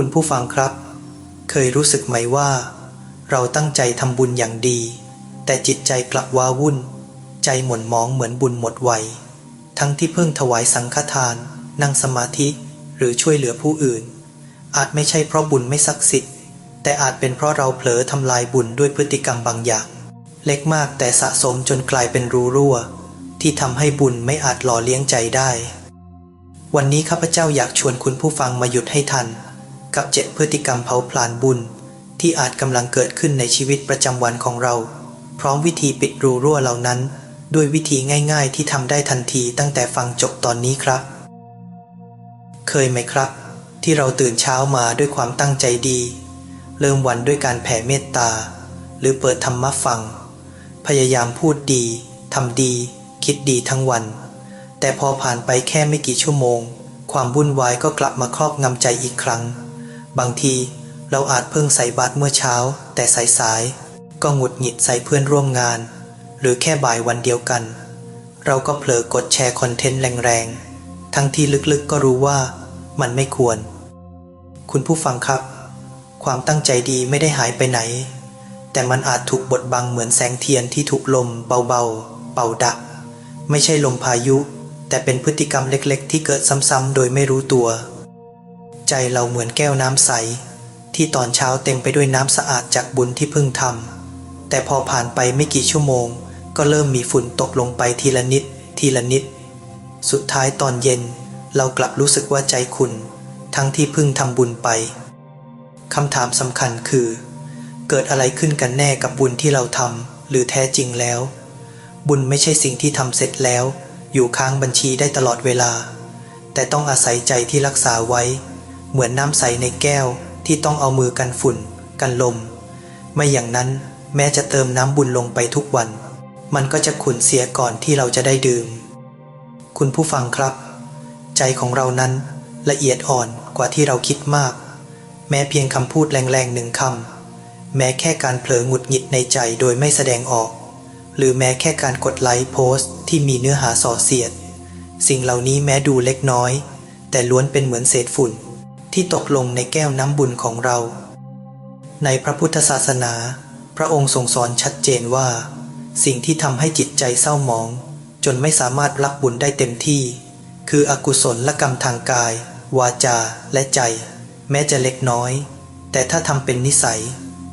คุณผู้ฟังครับ เคยรู้สึกไหมว่า เราตั้งใจทำบุญอย่างดี แต่จิตใจกลับว้าวุ่น ใจหม่นหมองเหมือนบุญหมดไวทั้งที่เพิ่งถวายสังฆทาน นั่งสมาธิหรือช่วยเหลือผู้อื่น อาจไม่ใช่เพราะบุญไม่ศักดิ์สิทธิ์ แต่อาจเป็นเพราะเราเผลอทำลายบุญด้วยพฤติกรรมบางอย่าง เล็กมากแต่สะสมจนกลายเป็นรูรั่ว ที่ทำให้บุญไม่อาจหล่อเลี้ยงใจได้ วันนี้ข้าพเจ้าอยากชวนคุณผู้ฟังมาหยุดให้ทัน กับเจ็ดพฤติกรรมเผาผลาญบุญ ที่อาจกำลังเกิดขึ้นในชีวิตประจำวันของเรา พร้อมวิธีปิดรูรั่วเหล่านั้น ด้วยวิธีง่าย ๆ ที่ทำได้ทันทีตั้งแต่ฟังจบตอนนี้ครับ เคยไหมครับ ที่เราตื่นเช้ามาด้วยความตั้งใจดี เริ่มวันด้วยการแผ่เมตตา หรือเปิดธรรมะฟัง พยายามพูดดีทำดี คิดดีทั้งวัน แต่พอผ่านไปแค่ไม่กี่ชั่วโมง ความวุ่นวายก็กลับมาครอบงำใจอีกครั้ง บางทีเราอาจเพิ่งใส่บาตรเมื่อเช้า แต่สายๆก็หงุดหงิดใส่เพื่อนร่วมงาน หรือแค่บ่ายวันเดียวกัน เราก็เผลอกดแชร์คอนเทนต์แรงๆ ทั้งที่ลึกๆก็รู้ว่ามันไม่ควร คุณผู้ฟังครับ ความตั้งใจดีไม่ได้หายไปไหน แต่มันอาจถูกบดบังเหมือนแสงเทียนที่ถูกลมเบาๆ เป่าดักไม่ใช่ลมพายุ แต่เป็นพฤติกรรมเล็กๆ ที่เกิดซ้ำๆโดยไม่รู้ตัว ใจเราเหมือนแก้วน้ำใส ที่ตอนเช้าเต็มไปด้วยน้ำสะอาดจากบุญที่เพิ่งทำแต่พอผ่านไปไม่กี่ชั่วโมง ก็เริ่มมีฝุ่นตกลงไปทีละนิด ทีละนิด สุดท้ายตอนเย็น เรากลับรู้สึกว่าใจขุ่นทั้งที่เพิ่งทำบุญไปคำถามสำคัญคือ เกิดอะไรขึ้นกันแน่กับบุญที่เราทำหรือแท้จริงแล้ว บุญไม่ใช่สิ่งที่ทำเสร็จแล้ว อยู่ค้างบัญชีได้ตลอดเวลา แต่ต้องอาศัยใจที่รักษาไว้ เหมือนน้ำใสในแก้วที่ต้องเอามือกันฝุ่น กันลม ไม่อย่างนั้นแม้จะเติมน้ำบุญลงไปทุกวัน มันก็จะขุ่นเสียก่อนที่เราจะได้ดื่ม คุณผู้ฟังครับ ใจของเรานั้นละเอียดอ่อนกว่าที่เราคิดมาก แม้เพียงคำพูดแรงๆหนึ่งคำแม้แค่การเผลอหงุดหงิดในใจโดยไม่แสดงออก หรือแม้แค่การกดไลค์โพสต์ที่มีเนื้อหาส่อเสียด สิ่งเหล่านี้แม้ดูเล็กน้อย แต่ล้วนเป็นเหมือนเศษฝุ่น ที่ตกลงในแก้วน้ำบุญของเรา ในพระพุทธศาสนา พระองค์ทรงสอนชัดเจนว่า สิ่งที่ทำให้จิตใจเศร้าหมอง จนไม่สามารถรับบุญได้เต็มที่ คืออกุศลและกรรมทางกาย วาจาและใจ แม้จะเล็กน้อย แต่ถ้าทำเป็นนิสัย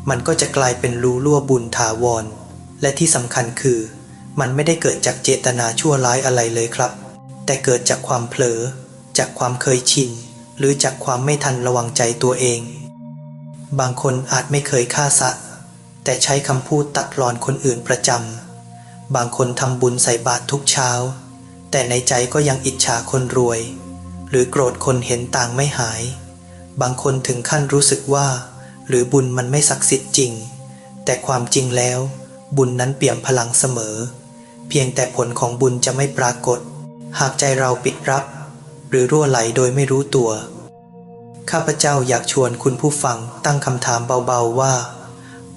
มันก็จะกลายเป็นรูรั่วบุญถาวร และที่สำคัญคือ มันไม่ได้เกิดจากเจตนาชั่วร้ายอะไรเลยครับ แต่เกิดจากความเผลอ จากความเคยชิน หรือจากความไม่ทันระวังใจตัวเอง บางคนอาจไม่เคยฆ่าสัตว์ แต่ใช้คำพูดตัดรอนคนอื่นประจำ บางคนทำบุญใส่บาตรทุกเช้า แต่ในใจก็ยังอิจฉาคนรวย หรือโกรธคนเห็นต่างไม่หาย บางคนถึงขั้นรู้สึกว่า หรือบุญมันไม่ศักดิ์สิทธิ์จริง แต่ความจริงแล้ว บุญนั้นเปี่ยมพลังเสมอ เพียงแต่ผลของบุญจะไม่ปรากฏ หากใจเราปิดรับ รือรั่วไหลโดยไม่รู้ตัว ข้าพเจ้าอยากชวนคุณผู้ฟังตั้งคำถามเบาๆว่า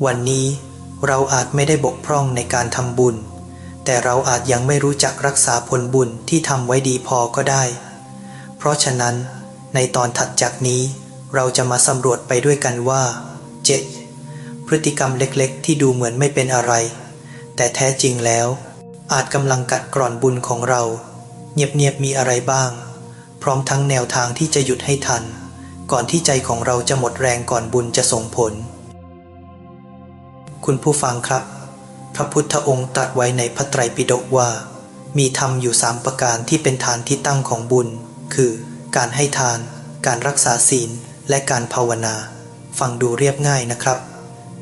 วันนี้เราอาจไม่ได้บกพร่องในการทำบุญ แต่เราอาจยังไม่รู้จักรักษาผลบุญที่ทำไว้ดีพอก็ได้ เพราะฉะนั้น ในตอนถัดจากนี้ เราจะมาสำรวจไปด้วยกันว่า 7. พฤติกรรมเล็กๆ ที่ดูเหมือนไม่เป็นอะไร แต่แท้จริงแล้ว อาจกำลังกัดกร่อนบุญของเรา เงียบๆมีอะไรบ้าง พร้อมทั้งแนวทางที่จะหยุดให้ทัน ก่อนที่ใจของเราจะหมดแรงก่อนบุญจะส่งผล คุณผู้ฟังครับ พระพุทธองค์ตรัสไว้ในพระไตรปิฎกว่า มีธรรมอยู่สามประการที่เป็นฐานที่ตั้งของบุญ คือ การให้ทาน การรักษาศีล และการภาวนา ฟังดูเรียบง่ายนะครับ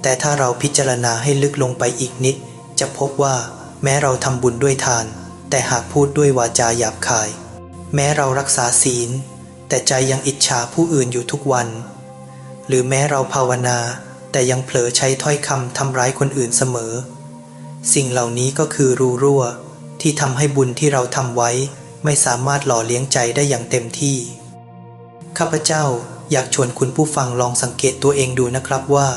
แต่ถ้าเราพิจารณาให้ลึกลงไปอีกนิด จะพบว่า แม้เราทำบุญด้วยทาน แต่หากพูดด้วยวาจาหยาบคาย แม้เรารักษาศีล แต่ใจยังอิจฉาผู้อื่นอยู่ทุกวัน หรือแม้เราภาวนาแต่ยังเผลอใช้ถ้อยคำทำร้ายคนอื่นเสมอ สิ่งเหล่านี้ก็คือรูรั่วที่ทำให้บุญที่เราทำไว้ไม่สามารถหล่อเลี้ยงใจได้อย่างเต็มที่ ข้าพเจ้าอยากชวนคุณผู้ฟังลองสังเกตตัวเองดูนะครับว่า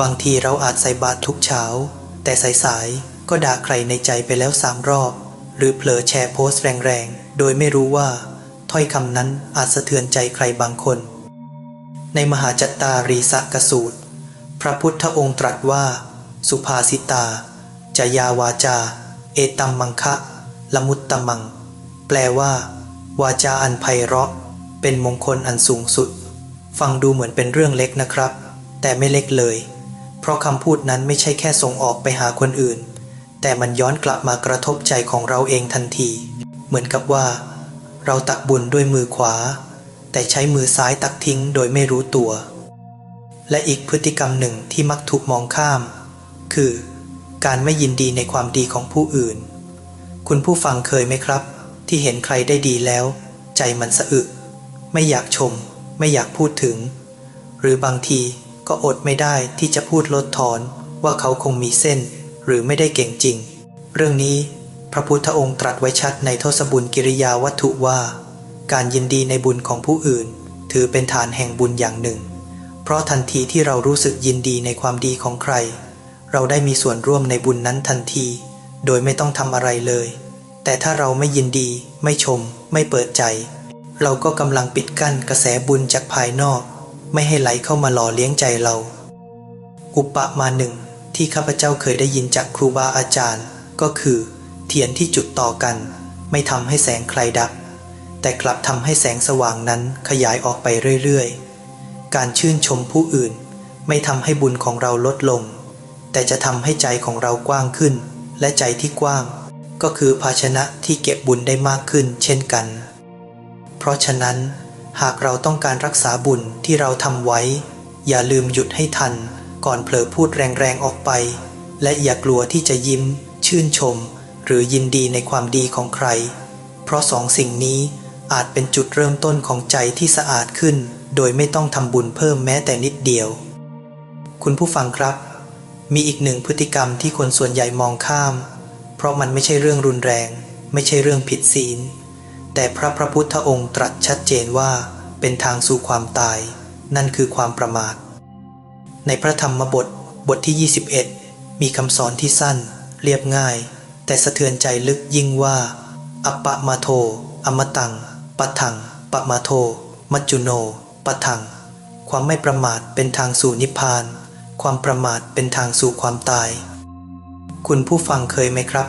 บางทีเราอาจใส่บาตรทุกเช้า แต่สายๆก็ด่าใครในใจไปแล้วสามรอบ หรือเผลอแชร์โพสต์แรงๆ โดยไม่รู้ว่าถ้อยคำนั้นอาจสะเทือนใจใครบางคน ในมหาจัตตารีสกสูตร พระพุทธองค์ตรัสว่า สุภาสิตา จยาวาจา เอตัมมังคะ ละมุตตมัง แปลว่า วาจาอันไพเราะ เป็นมงคลอันสูงสุด ฟังดูเหมือนเป็นเรื่องเล็กนะครับ แต่ไม่เล็กเลย เพราะคำพูดนั้นไม่ใช่แค่ส่งออกไปหาคนอื่น แต่มันย้อนกลับมากระทบใจของเราเองทันที เหมือนกับว่า เราตักบุญด้วยมือขวา แต่ใช้มือซ้ายตักทิ้งโดยไม่รู้ตัว และอีกพฤติกรรมหนึ่งที่มักถูกมองข้าม คือ การไม่ยินดีในความดีของผู้อื่น คุณผู้ฟังเคยไหมครับ ที่เห็นใครได้ดีแล้ว ใจมันสะอึก ไม่อยากชม ไม่อยากพูดถึง หรือบางทีก็อดไม่ได้ที่จะพูดลดทอนว่าเขาคงมีเส้น หรือไม่ได้เก่งจริง เรื่องนี้พระพุทธองค์ตรัสไว้ชัดในทศบุญกิริยาวัตถุว่า การยินดีในบุญของผู้อื่น ถือเป็นฐานแห่งบุญอย่างหนึ่ง เพราะทันทีที่เรารู้สึกยินดีในความดีของใคร เราได้มีส่วนร่วมในบุญนั้นทันที โดยไม่ต้องทำอะไรเลย แต่ถ้าเราไม่ยินดี ไม่ชม ไม่เปิดใจ เราก็กำลังปิดกั้นกระแสบุญจากภายนอก ไม่ให้ไหลเข้ามาหล่อเลี้ยงใจเรา อุปมาหนึ่ง ที่ข้าพเจ้าเคยได้ยินจากครูบาอาจารย์ ก็คือ เทียนที่จุดต่อกัน ไม่ทำให้แสงใครดับ แต่กลับทำให้แสงสว่างนั้นขยายออกไปเรื่อยๆ การชื่นชมผู้อื่น ไม่ทำให้บุญของเราลดลง แต่จะทำให้ใจของเรากว้างขึ้น และใจที่กว้าง ก็คือภาชนะที่เก็บบุญได้มากขึ้น เช่นกัน เพราะฉะนั้น หากเราต้องการรักษาบุญที่เราทำไว้ อย่าลืมหยุดให้ทัน ก่อนเผลอพูดแรงๆออกไป และอย่ากลัวที่จะยิ้ม ชื่นชม หรือยินดีในความดีของใคร เพราะสองสิ่งนี้อาจเป็นจุดเริ่มต้นของใจที่สะอาดขึ้น โดยไม่ต้องทำบุญเพิ่มแม้แต่นิดเดียว คุณผู้ฟังครับ มีอีกหนึ่งพฤติกรรมที่คนส่วนใหญ่มองข้าม เพราะมันไม่ใช่เรื่องรุนแรง ไม่ใช่เรื่องผิดศีล แต่พระพระพุทธองค์ตรัสชัดเจนว่าเป็นทางสู่ความตาย นั่นคือความประมาท ในพระธรรมบทบทที่ 21 มีคำสอนที่สั้น เรียบง่าย แต่สะเทือนใจลึกยิ่งว่าอัปะมาโท อมตังปัทังปะมาโท มัจจุโนปทัง ความไม่ประมาทเป็นทางสู่นิพพาน ความประมาทเป็นทางสู่ความตาย คุณผู้ฟังเคยไหมครับ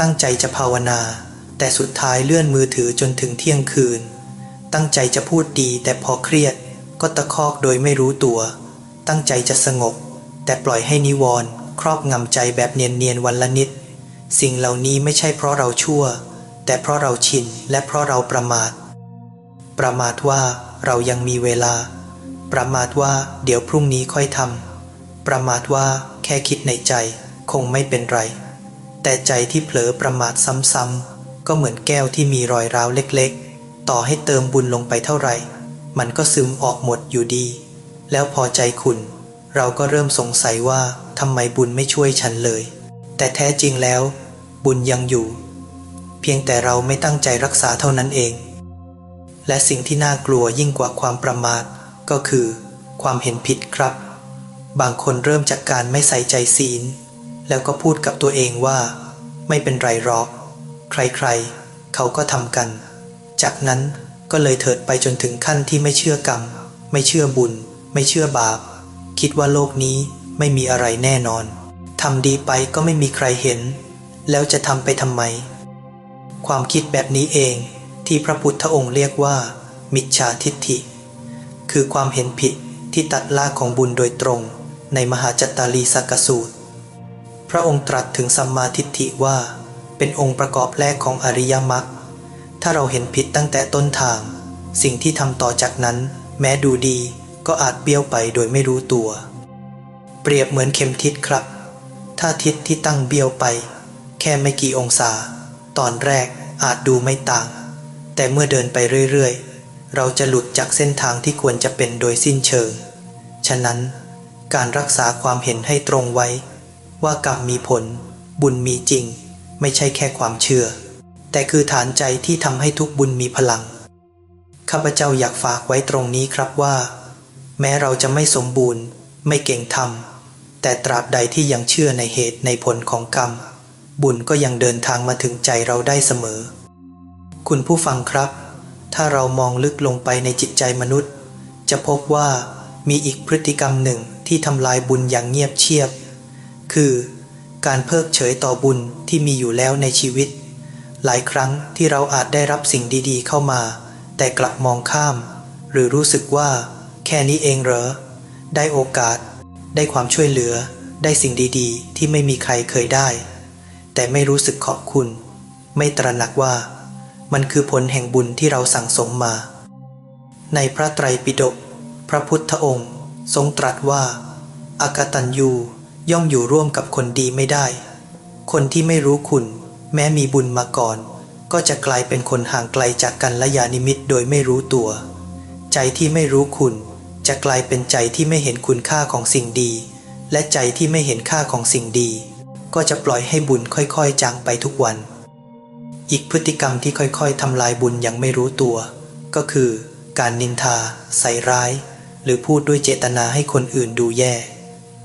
ตั้งใจจะภาวนา แต่สุดท้ายเลื่อนมือถือจนถึงเที่ยงคืน ตั้งใจจะพูดดีแต่พอเครียด ก็ตะคอกโดยไม่รู้ตัว ตั้งใจจะสงบ แต่ปล่อยให้นิวรณ์ครอบงำใจแบบเนียนๆวันละนิด สิ่งเหล่านี้ไม่ใช่เพราะเราชั่ว แต่เพราะเราชินและเพราะเราประมาท ประมาทว่าเรายังมีเวลา ประมาทว่าเดี๋ยวพรุ่งนี้ค่อยทำประมาทว่าแค่คิดในใจคงไม่เป็นไร แต่ใจที่เผลอประมาทซ้ำๆก็เหมือนแก้วที่มีรอยร้าวเล็กๆ ต่อให้เติมบุญลงไปเท่าไหร่ มันก็ซึมออกหมดอยู่ดี แล้วพอใจคุณ เราก็เริ่มสงสัยว่าทำไมบุญไม่ช่วยฉันเลย แต่แท้จริงแล้ว บุญยังอยู่ เพียงแต่เราไม่ตั้งใจรักษาเท่านั้นเอง และสิ่งที่น่ากลัวยิ่งกว่าความประมาท ก็คือ ความเห็นผิดครับ บางคนเริ่มจากการไม่ใส่ใจศีล แล้วก็พูดกับตัวเองว่า ไม่เป็นไรหรอก ใครๆ เขาก็ทำกัน จากนั้นก็เลยเถิดไปจนถึงขั้นที่ไม่เชื่อกรรม ไม่เชื่อบุญ ไม่เชื่อบาป คิดว่าโลกนี้ไม่มีอะไรแน่นอนทำดีไปก็ไม่มีใครเห็น แล้วจะทำไปทำไม ความคิดแบบนี้เองที่พระพุทธองค์เรียกว่า มิจฉาทิฏฐิ คือความเห็นผิดที่ตัดลากของบุญโดยตรง ในมหาจัตตาลีสักสูตร พระองค์ตรัสถึงสัมมาทิฏฐิว่า เป็นองค์ประกอบแรกของอริยมรรคถ้าเราเห็นผิดตั้งแต่ต้นทาง สิ่งที่ทำต่อจากนั้น แม้ดูดี ก็อาจเบี้ยวไปโดยไม่รู้ตัว เปรียบเหมือนเข็มทิศครับ ถ้าทิศที่ตั้งเบี้ยวไป แค่ไม่กี่องศา ตอนแรกอาจดูไม่ต่าง แต่เมื่อเดินไปเรื่อยๆ เราจะหลุดจากเส้นทางที่ควรจะเป็นโดยสิ้นเชิง ฉะนั้นการรักษาความเห็นให้ตรงไว้ ว่ากรรมมีผล บุญมีจริง ไม่ใช่แค่ความเชื่อ แต่คือฐานใจที่ทำให้ทุกบุญมีพลังข้าพเจ้าอยากฝากไว้ตรงนี้ครับว่า แม้เราจะไม่สมบูรณ์ ไม่เก่งธรรม แต่ตราบใดที่ยังเชื่อในเหตุในผลของกรรม บุญก็ยังเดินทางมาถึงใจเราได้เสมอ คุณผู้ฟังครับ ถ้าเรามองลึกลงไปในจิตใจมนุษย์จะจะพบว่ามีอีกพฤติกรรมหนึ่งที่ทำลายบุญอย่างเงียบเชียบ คือ การเพิกเฉยต่อบุญที่มีอยู่แล้วในชีวิต หลายครั้งที่เราอาจได้รับสิ่งดีๆ เข้ามา แต่กลับมองข้าม หรือรู้สึกว่า แค่นี้เองเหรอ ได้โอกาส ได้ความช่วยเหลือ ได้สิ่งดีๆ ที่ไม่มีใครเคยได้ แต่ไม่รู้สึกขอบคุณ ไม่ตระหนักว่า มันคือผลแห่งบุญที่เราสั่งสมมา ในพระไตรปิฎกพระพุทธองค์ ทรงตรัสว่าอากตัญญูย่อมอยู่ร่วมกับคนดีไม่ได้ คนที่ไม่รู้คุณ แม้มีบุญมาก่อน ก็จะกลายเป็นคนห่างไกลจากกันและยานิมิตโดยไม่รู้ตัว ใจที่ไม่รู้คุณ จะกลายเป็นใจที่ไม่เห็นคุณค่าของสิ่งดี และใจที่ไม่เห็นค่าของสิ่งดี ก็จะปล่อยให้บุญค่อยๆ จางไปทุกวัน อีกพฤติกรรมที่ค่อยๆทำลายบุญอย่างไม่รู้ตัว ก็คือ การนินทา ใส่ร้าย หรือพูดด้วยเจตนาให้คนอื่นดูแย่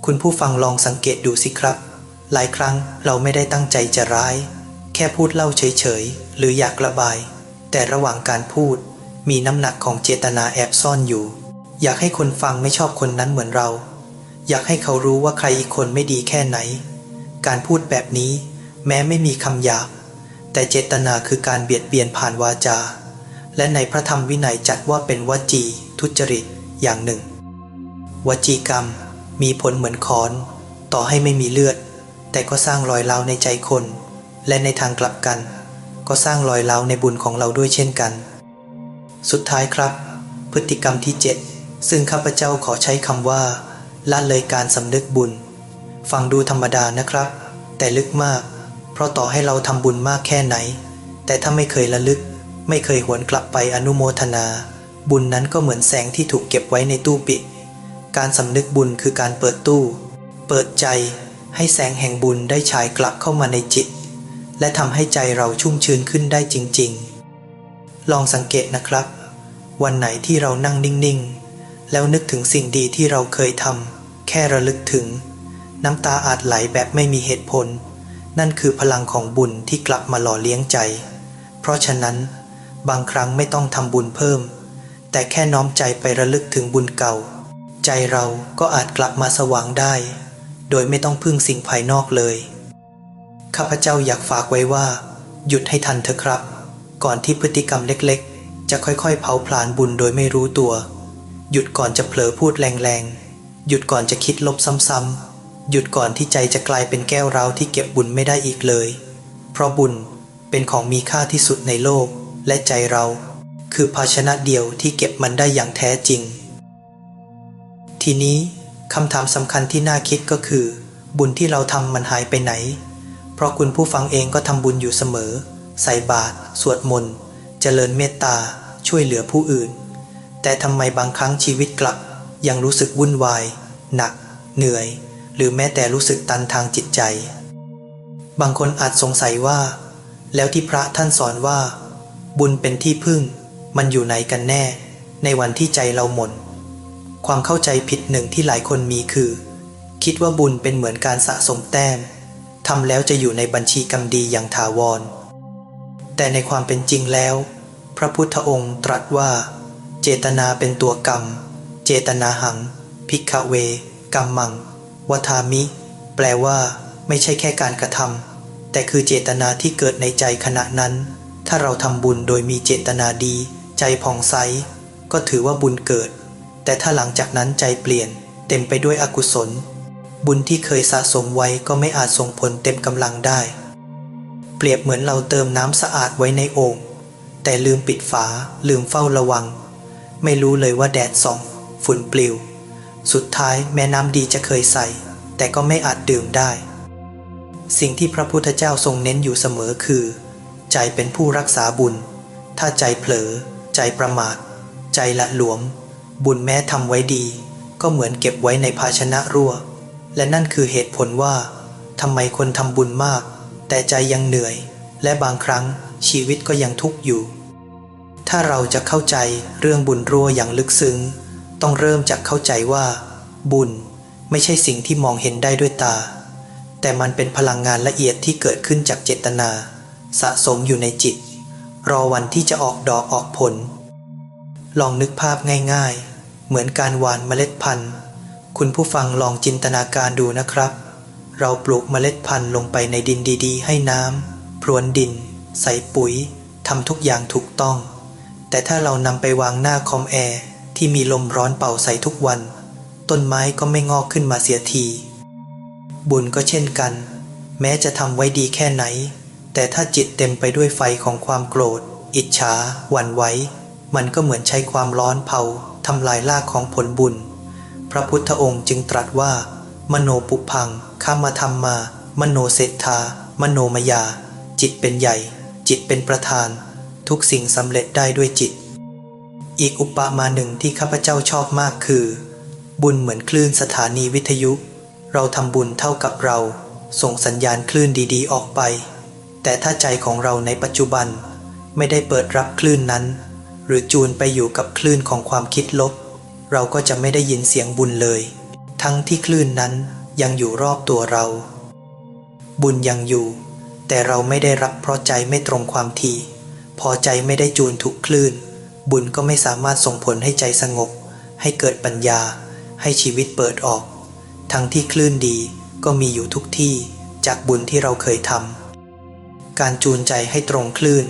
คุณผู้ฟังลองสังเกตดูสิครับ หลายครั้งเราไม่ได้ตั้งใจจะร้าย แค่พูดเล่าเฉยๆหรืออยากระบาย แต่ระหว่างการพูดมีน้ำหนักของเจตนาแอบซ่อนอยู่ อยากให้คนฟังไม่ชอบคนนั้นเหมือนเรา อยากให้เขารู้ว่าใครอีกคนไม่ดีแค่ไหน การพูดแบบนี้แม้ไม่มีคำหยาบ แต่เจตนาคือการเบียดเบียนผ่านวาจา และในพระธรรมวินัยจัดว่าเป็นวจี ทุจริตอย่างหนึ่ง วจีกรรมมีผลเหมือนค้อน ต่อให้ไม่มีเลือด แต่ก็สร้างรอยร้าวในใจคน และในทางกลับกัน ก็สร้างรอยร้าวในบุญของเราด้วยเช่นกัน สุดท้ายครับ พฤติกรรมที่ 7 ซึ่งข้าพเจ้าขอใช้คำว่าละเลยการสำนึกบุญ ฟังดูธรรมดานะครับ แต่ลึกมาก เพราะต่อให้เราทำบุญมากแค่ไหน แต่ถ้าไม่เคยระลึก ไม่เคยหวนกลับไปอนุโมทนา บุญนั้นก็เหมือนแสงที่ถูกเก็บไว้ในตู้ปิด การสำนึกบุญคือการเปิดตู้ เปิดใจให้แสงแห่งบุญได้ฉายกลับเข้ามาในจิต และทำให้ใจเราชุ่มชื้นขึ้นได้จริง ๆ ลองสังเกตนะครับ วันไหนที่เรานั่งนิ่ง ๆ แล้วนึกถึงสิ่งดีที่เราเคยทำแค่ระลึกถึง น้ำตาอาจไหลแบบไม่มีเหตุผล นั่นคือพลังของบุญที่กลับมาหล่อเลี้ยงใจ เพราะฉะนั้น บางครั้งไม่ต้องทำบุญเพิ่ม แต่แค่น้อมใจไประลึกถึงบุญเก่า ใจเราก็อาจกลับมาสว่างได้ โดยไม่ต้องพึ่งสิ่งภายนอกเลย ข้าพเจ้าอยากฝากไว้ว่า หยุดให้ทันเถอะครับ ก่อนที่พฤติกรรมเล็กๆ จะค่อยๆ เผาผลาญบุญโดยไม่รู้ตัว หยุดก่อนจะเผลอพูดแรงๆ หยุดก่อนจะคิดลบซ้ำๆ หยุดก่อนที่ใจจะกลายเป็นแก้วเราที่เก็บบุญไม่ได้อีกเลย เพราะบุญเป็นของมีค่าที่สุดในโลกและใจเรา คือภาชนะเดียวที่เก็บมันได้อย่างแท้จริง ทีนี้คำถามสำคัญที่น่าคิดก็คือ บุญที่เราทำมันหายไปไหน เพราะคุณผู้ฟังเองก็ทำบุญอยู่เสมอ ใส่บาตรสวดมนต์เจริญเมตตาช่วยเหลือผู้อื่น แต่ทำไมบางครั้งชีวิตกลับ ยังรู้สึกวุ่นวาย หนัก เหนื่อย หรือแม้แต่รู้สึกตันทางจิตใจ บางคนอาจสงสัยว่า แล้วที่พระท่านสอนว่า บุญเป็นที่พึ่ง มันอยู่ไหนกันแน่ ในวันที่ใจเราหม่นความเข้าใจผิดหนึ่งที่หลายคนมีคือ คิดว่าบุญเป็นเหมือนการสะสมแต้มทำแล้วจะอยู่ในบัญชีกรรมดีอย่างถาวร แต่ในความเป็นจริงแล้ว พระพุทธองค์ตรัสว่า เจตนาเป็นตัวกรรม เจตนาหัง พิกเว กรรมังวทามิ แปลว่า ไม่ใช่แค่การกระทำแต่คือเจตนาที่เกิดในใจขณะนั้น ถ้าเราทำบุญโดยมีเจตนาดี ใจผ่องใส ก็ถือว่าบุญเกิด แต่ถ้าหลังจากนั้นใจเปลี่ยน เต็มไปด้วยอกุศล บุญที่เคยสะสมไว้ก็ไม่อาจส่งผลเต็มกำลังได้ เปรียบเหมือนเราเติมน้ำสะอาดไว้ในโอ่งแต่ลืมปิดฝาลืมเฝ้าระวัง ไม่รู้เลยว่าแดดส่อง ฝุ่นปลิว สุดท้ายแม้น้ำดีจะเคยใส่ แต่ก็ไม่อาจดื่มได้ สิ่งที่พระพุทธเจ้าทรงเน้นอยู่เสมอคือ ใจเป็นผู้รักษาบุญ ถ้าใจเผลอ ใจประมาท ใจละหลวม บุญแม้ทำไว้ดี ก็เหมือนเก็บไว้ในภาชนะรั่ว และนั่นคือเหตุผลว่าทำไมคนทำบุญมาก แต่ใจยังเหนื่อย และบางครั้งชีวิตก็ยังทุกข์อยู่ ถ้าเราจะเข้าใจเรื่องบุญรั่วอย่างลึกซึ้ง ต้องเริ่มจากเข้าใจว่า บุญไม่ใช่สิ่งที่มองเห็นได้ด้วยตา แต่มันเป็นพลังงานละเอียดที่เกิดขึ้นจากเจตนา สะสมอยู่ในจิต รอวันที่จะออกดอกออกผล ลองนึกภาพง่ายๆ เหมือนการหว่านเมล็ดพันธุ์ คุณผู้ฟังลองจินตนาการดูนะครับ เราปลูกเมล็ดพันธุ์ลงไปในดินดี ๆ ให้น้ำพรวนดิน ใส่ปุ๋ยทำทุกอย่างถูกต้อง แต่ถ้าเรานำไปวางหน้าคอมแอร์ที่มีลมร้อนเป่าใส่ทุกวัน ต้นไม้ก็ไม่งอกขึ้นมาเสียที บุญก็เช่นกัน แม้จะทำไว้ดีแค่ไหน แต่ถ้าจิตเต็มไปด้วยไฟของความโกรธ อิจฉาหวั่นไหวมันก็เหมือนใช้ความร้อนเผาทำลายรากของผลบุญ พระพุทธองค์จึงตรัสว่า มโนปุพังข้ามาทำมา มโนเศรษฐามโนมยา จิตเป็นใหญ่ จิตเป็นประธาน ทุกสิ่งสำเร็จได้ด้วยจิต อีกอุปมาหนึ่งที่ข้าพเจ้าชอบมากคือ บุญเหมือนคลื่นสถานีวิทยุ เราทำบุญเท่ากับเรา ส่งสัญญาณคลื่นดีๆ ออกไป แต่ถ้าใจของเราในปัจจุบัน ไม่ได้เปิดรับคลื่นนั้น หรือจูนไปอยู่กับคลื่นของความคิดลบ เราก็จะไม่ได้ยินเสียงบุญเลย ทั้งที่คลื่นนั้นยังอยู่รอบตัวเรา บุญยังอยู่ แต่เราไม่ได้รับเพราะใจไม่ตรงความถี่ พอใจไม่ได้จูนถูกคลื่น บุญก็ไม่สามารถส่งผลให้ใจสงบ ให้เกิดปัญญา ให้ชีวิตเปิดออก ทั้งที่คลื่นดีก็มีอยู่ทุกที่จากบุญที่เราเคยทำการจูนใจให้ตรงคลื่น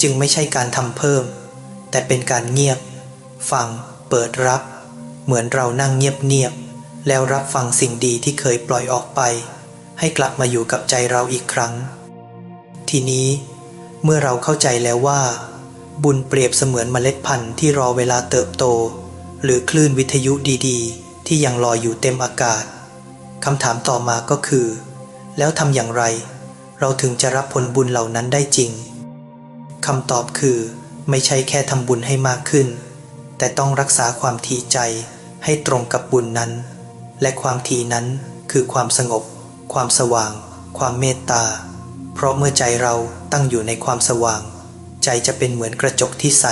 จึงไม่ใช่การทำเพิ่ม แต่เป็นการเงียบ ฟัง เปิดรับ เหมือนเรานั่งเงียบๆแล้วรับฟังสิ่งดีที่เคยปล่อยออกไป ให้กลับมาอยู่กับใจเราอีกครั้ง ทีนี้ เมื่อเราเข้าใจแล้วว่า บุญเปรียบเสมือนเมล็ดพันธุ์ที่รอเวลาเติบโต หรือคลื่นวิทยุดีๆ ที่ยังลอยอยู่เต็มอากาศคำถามต่อมาก็คือ แล้วทำอย่างไร เราถึงจะรับผลบุญเหล่านั้นได้จริงคำตอบคือ ไม่ใช่แค่ทำบุญให้มากขึ้น แต่ต้องรักษาความถี่ใจให้ตรงกับบุญนั้น และความถี่นั้นคือความสงบ ความสว่าง ความเมตตา เพราะเมื่อใจเราตั้งอยู่ในความสว่าง ใจจะเป็นเหมือนกระจกที่ใส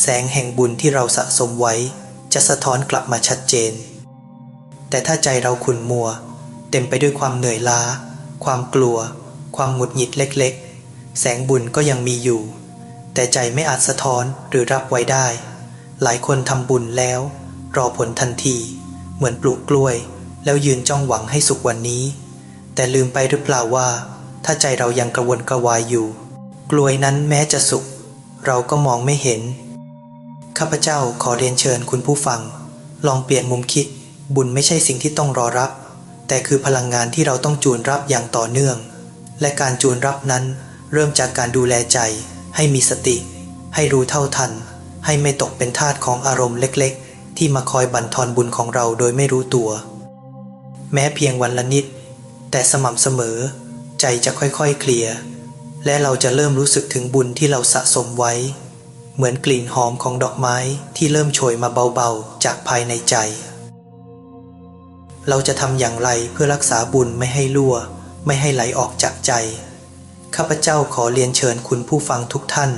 แสงแห่งบุญที่เราสะสมไว้ จะสะท้อนกลับมาชัดเจน แต่ถ้าใจเราขุ่นมัว เต็มไปด้วยความเหนื่อยล้า ความกลัว ความหงุดหงิดเล็กๆ แสงบุญก็ยังมีอยู่ แต่ใจไม่อาจสะท้อนหรือรับไว้ได้ หลายคนทำบุญแล้ว รอผลทันที เหมือนปลูกกล้วย แล้วยืนจ้องหวังให้สุกวันนี้ แต่ลืมไปหรือเปล่าว่า ถ้าใจเรายังกระวนกระวายอยู่ กลวยนั้นแม้จะสุกเราก็มองไม่เห็น ข้าพเจ้าขอเรียนเชิญคุณผู้ฟัง ลองเปลี่ยนมุมคิด บุญไม่ใช่สิ่งที่ต้องรอรับ แต่คือพลังงานที่เราต้องจูนรับอย่างต่อเนื่อง และการจูนรับนั้น เริ่มจากการดูแลใจ ให้มีสติ ให้รู้เท่าทัน ให้ไม่ตกเป็นทาสของอารมณ์เล็กๆ ที่มาคอยบั่นทอนบุญของเราโดยไม่รู้ตัว แม้เพียงวันละนิด แต่สม่ำเสมอ ใจจะค่อยๆเคลียร์และเราจะเริ่มรู้สึกถึงบุญที่เราสะสมไว้ เหมือนกลิ่นหอมของดอกไม้ที่เริ่มโชยมาเบาๆ จากภายในใจ เราจะทำอย่างไรเพื่อรักษาบุญไม่ให้รั่ว ไม่ให้ไหลออกจากใจ ข้าพเจ้าขอเรียนเชิญคุณผู้ฟังทุกท่าน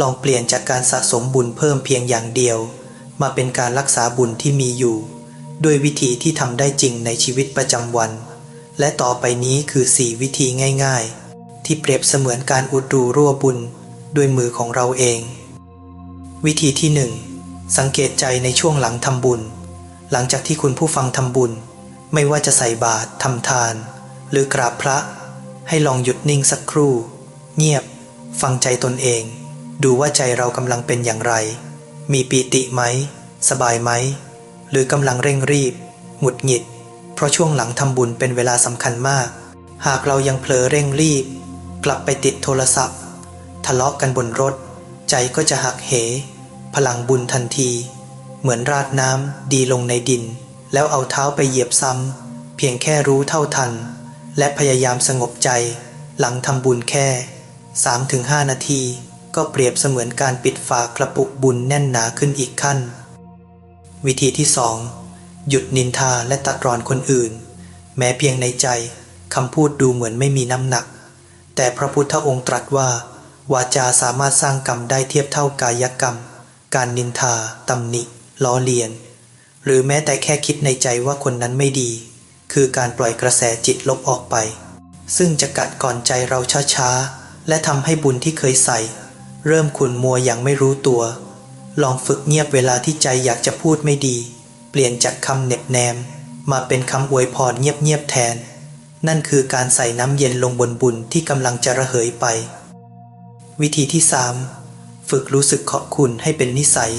ลองเปลี่ยนจากการสะสมบุญเพิ่มเพียงอย่างเดียว มาเป็นการรักษาบุญที่มีอยู่ ด้วยวิธีที่ทำได้จริงในชีวิตประจำวัน และต่อไปนี้คือสี่วิธีง่ายๆ ที่เปรียบเสมือนการอุดรูรั่วบุญด้วยมือของเราเอง วิธีที่หนึ่งสังเกตใจในช่วงหลังทำบุญ หลังจากที่คุณผู้ฟังทำบุญ ไม่ว่าจะใส่บาตรทำทาน หรือกราบพระ ให้ลองหยุดนิ่งสักครู่ เงียบ ฟังใจตนเอง ดูว่าใจเรากำลังเป็นอย่างไร มีปีติไหม สบายไหม หรือกำลังเร่งรีบ หงุดหงิด ราะช่วงหลังทำบุญเป็นเวลาสำคัญมาก หากเรายังเผลอเร่งรีบ กลับไปติดโทรศัพท์ ทะเลาะกันบนรถ ใจก็จะหักเห พลังบุญทันที เหมือนราดน้ำดีลงในดิน แล้วเอาเท้าไปเหยียบซ้ำเพียงแค่รู้เท่าทัน และพยายามสงบใจ หลังทำบุญแค่ 3-5 นาที ก็เปรียบเสมือนการปิดฝากระปุกบุญแน่นหนาขึ้นอีกขั้น วิธีที่สอง หยุดนินทาและตัดรอนคนอื่น แม้เพียงในใจคำพูดดูเหมือนไม่มีน้ำหนัก แต่พระพุทธองค์ตรัสว่า วาจาสามารถสร้างกรรมได้เทียบเท่ากายกรรม การนินทาตำหนิ ล้อเลียน หรือแม้แต่แค่คิดในใจว่าคนนั้นไม่ดี คือการปล่อยกระแสจิตลบออกไป ซึ่งจะกัดก่อนใจเราช้าๆ และทำให้บุญที่เคยใส่ เริ่มขุ่นมัวอย่างไม่รู้ตัว ลองฝึกเงียบเวลาที่ใจอยากจะพูดไม่ดี เปลี่ยนจากคำเหน็บแนม มาเป็นคำอวยพรเงียบๆแทน นั่นคือการใส่น้ำเย็นลงบนบุญที่กำลังจะระเหยไป วิธีที่ 3 ฝึกรู้สึกขอบคุณให้เป็นนิสัย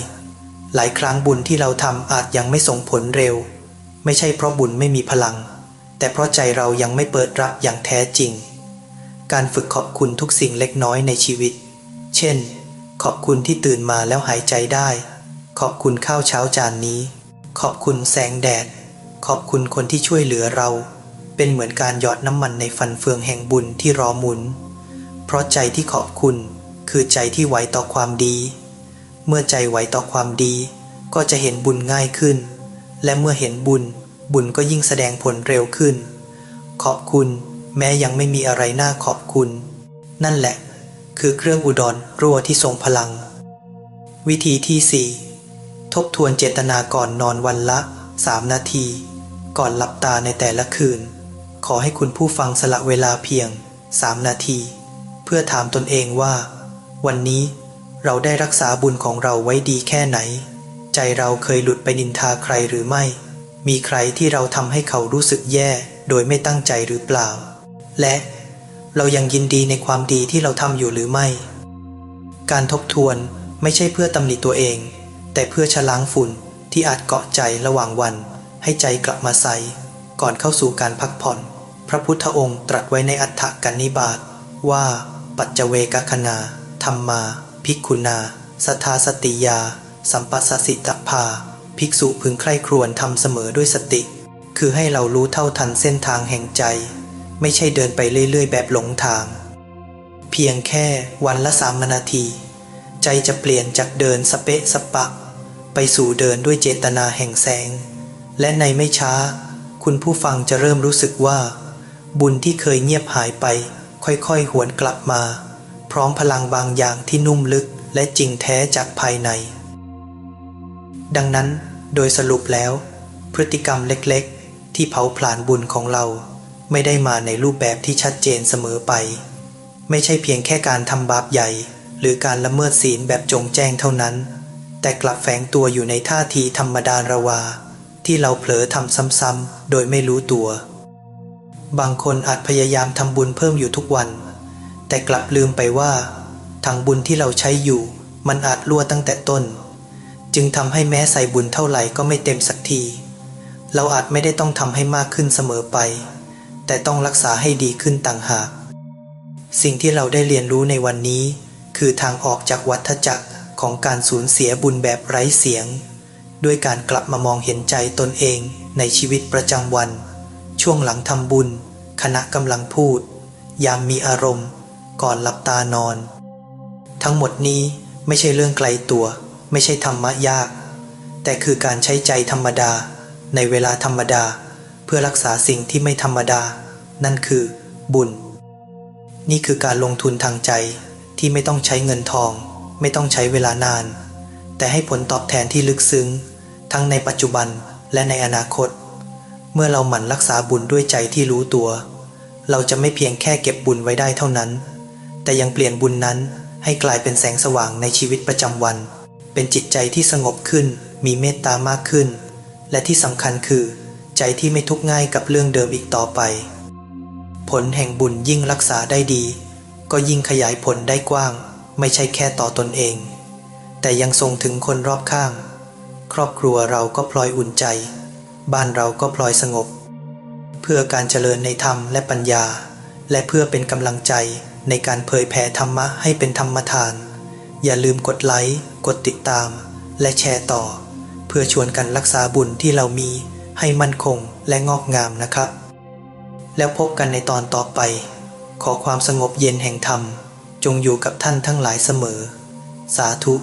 หลายครั้งบุญที่เราทำอาจยังไม่ส่งผลเร็ว ไม่ใช่เพราะบุญไม่มีพลัง แต่เพราะใจเรายังไม่เปิดรับอย่างแท้จริง การฝึกขอบคุณทุกสิ่งเล็กน้อยในชีวิต เช่น ขอบคุณที่ตื่นมาแล้วหายใจได้ ขอบคุณข้าวเช้าจานนี้ ขอบคุณแสงแดด ขอบคุณคนที่ช่วยเหลือเรา เป็นเหมือนการหยอดน้ำมันในฟันเฟืองแห่งบุญที่รอหมุน เพราะใจที่ขอบคุณคือใจที่ไหวต่อความดี เมื่อใจไหวต่อความดี ก็จะเห็นบุญง่ายขึ้น และเมื่อเห็นบุญ บุญก็ยิ่งแสดงผลเร็วขึ้น ขอบคุณแม้ยังไม่มีอะไรน่าขอบคุณ นั่นแหละ คือเครื่องอุดรรั่วที่ทรงพลัง วิธีที่4 ทบทวนเจตนาก่อนนอนวันละ 3 นาที ก่อนหลับตาในแต่ละคืน ขอให้คุณผู้ฟังสละเวลาเพียง 3 นาที เพื่อถามตนเองว่า วันนี้เราได้รักษาบุญของเราไว้ดีแค่ไหน ใจเราเคยหลุดไปนินทาใครหรือไม่ มีใครที่เราทำให้เขารู้สึกแย่โดยไม่ตั้งใจหรือเปล่า และเรายังยินดีในความดีที่เราทำอยู่หรือไม่ การทบทวนไม่ใช่เพื่อตำหนิตัวเอง แต่เพื่อชะล้างฝุ่นที่อาจเกาะใจระหว่างวัน ให้ใจกลับมาใสก่อนเข้าสู่การพักผ่อน พระพุทธองค์ตรัสไว้ในอัฏฐกันนิบาตว่า ปัจเจเวกคณาธรรมา ภิกขุนาสทาสติยา สัมปัสสสิตภา ภิกษุพึงใคร่ครวญทำเสมอด้วยสติ คือให้เรารู้เท่าทันเส้นทางแห่งใจ ไม่ใช่เดินไปเรื่อยๆ แบบหลงทาง เพียงแค่วันละสามนาที ใจจะเปลี่ยนจากเดินสเปะสปะ ไปสู่เดินด้วยเจตนาแห่งแสง และในไม่ช้า คุณผู้ฟังจะเริ่มรู้สึกว่า บุญที่เคยเงียบหายไป ค่อยๆ หวนกลับมา พร้อมพลังบางอย่างที่นุ่มลึกและจริงแท้จากภายใน ดังนั้นโดยสรุปแล้ว พฤติกรรมเล็กๆ ที่เผาผลาญบุญของเรา ไม่ได้มาในรูปแบบที่ชัดเจนเสมอไป ไม่ใช่เพียงแค่การทำบาปใหญ่ หรือการละเมิดศีลแบบจงแจ้งเท่านั้น แต่กลับแฝงตัวอยู่ในท่าทีธรรมดาระวา ที่เราเผลอทำซ้ำๆโดยไม่รู้ตัว บางคนอาจพยายามทำบุญเพิ่มอยู่ทุกวัน แต่กลับลืมไปว่าทางบุญที่เราใช้อยู่ มันอาจรั่วตั้งแต่ต้น จึงทำให้แม้ใส่บุญเท่าไหร่ก็ไม่เต็มสักที เราอาจไม่ได้ต้องทำให้มากขึ้นเสมอไป แต่ต้องรักษาให้ดีขึ้นต่างหาก สิ่งที่เราได้เรียนรู้ในวันนี้ คือทางออกจากวัฏจักร ของการสูญเสียบุญแบบไร้เสียง ด้วยการกลับมามองเห็นใจตนเองในชีวิตประจำวัน ช่วงหลังทำบุญ ขณะกำลังพูด ยามมีอารมณ์ ก่อนหลับตานอน ทั้งหมดนี้ไม่ใช่เรื่องไกลตัว ไม่ใช่ธรรมะยาก แต่คือการใช้ใจธรรมดา ในเวลาธรรมดา เพื่อรักษาสิ่งที่ไม่ธรรมดา นั่นคือบุญ นี่คือการลงทุนทางใจที่ไม่ต้องใช้เงินทอง ไม่ต้องใช้เวลานาน แต่ให้ผลตอบแทนที่ลึกซึ้ง ทั้งในปัจจุบันและในอนาคต เมื่อเราหมั่นรักษาบุญด้วยใจที่รู้ตัว เราจะไม่เพียงแค่เก็บบุญไว้ได้เท่านั้น แต่ยังเปลี่ยนบุญนั้นให้กลายเป็นแสงสว่างในชีวิตประจำวัน เป็นจิตใจที่สงบขึ้น มีเมตตามากขึ้น และที่สำคัญคือ ใจที่ไม่ทุกข์ง่ายกับเรื่องเดิมอีกต่อไป ผลแห่งบุญยิ่งรักษาได้ดี ก็ยิ่งขยายผลได้กว้าง ไม่ใช่แค่ต่อตนเอง แต่ยังส่งถึงคนรอบข้าง ครอบครัวเราก็พลอยอุ่นใจ บ้านเราก็พลอยสงบ เพื่อการเจริญในธรรมและปัญญา และเพื่อเป็นกำลังใจในการเผยแผ่ธรรมะให้เป็นธรรมทาน อย่าลืมกดไลค์ กดติดตาม และแชร์ต่อ เพื่อชวนกันรักษาบุญที่เรามีให้มั่นคงและงอกงามนะครับ แล้วพบกันในตอนต่อไป ขอความสงบเย็นแห่งธรรม จงอยู่กับท่านทั้งหลายเสมอ สาธุ